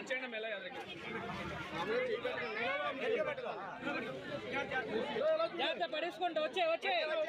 వచ్చేయండి. మెల్ల జాగ్రత్త పడేసుకుంటా వచ్చే వచ్చే అప్పుడు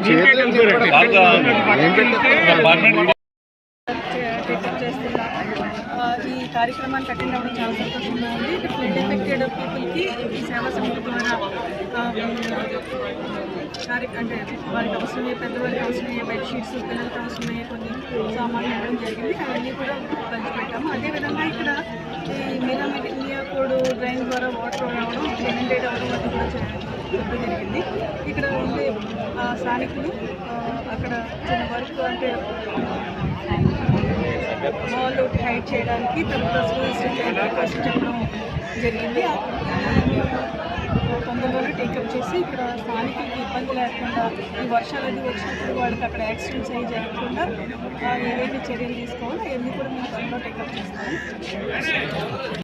ఈ కార్యక్రమానికి అటెండ్ అవ్వడం చాలా సంతోషంగా ఉంది. ఇక్కడ ఫ్లడ్ ఎఫెక్టెడ్ పీపుల్కి ఈ సేవా సమితి ద్వారా అంటే వారికి అవసరమయ్యే పెద్దవారికి అవసరమయ్యే బెడ్షీట్స్ పిల్లలకి అవసరమయ్యే కొన్ని సామాన్లు ఇవ్వడం జరిగింది. అవన్నీ కూడా పంచిపెట్టాము అదేవిధంగా ఇక్కడ ఈ మిరామిటి మియాకోడు డ్రైన్ ద్వారా వాటర్ రావడం ఇనండేట్ అవ్వడం అది కూడా జరిగింది. ఇక్కడ స్థానికులు అక్కడ చిన్న వర్క్ అంటే మాల్ ఒకటి హైడ్ చేయడానికి తర్వాత సూయిసైడ్ చెప్పడం జరిగింది. ఆ- తొందరలోనే టేకప్ చేసి ఇక్కడ స్థానికులకి ఇబ్బంది లేకుండా ఈ వర్షాలు అది వచ్చినప్పుడు వాళ్ళకి అక్కడ యాక్సిడెంట్స్ అవి జరగకుండా ఏవైతే చర్యలు తీసుకోవాలో అవన్నీ కూడా మేము త్వరలో టేకప్ చేస్తాము.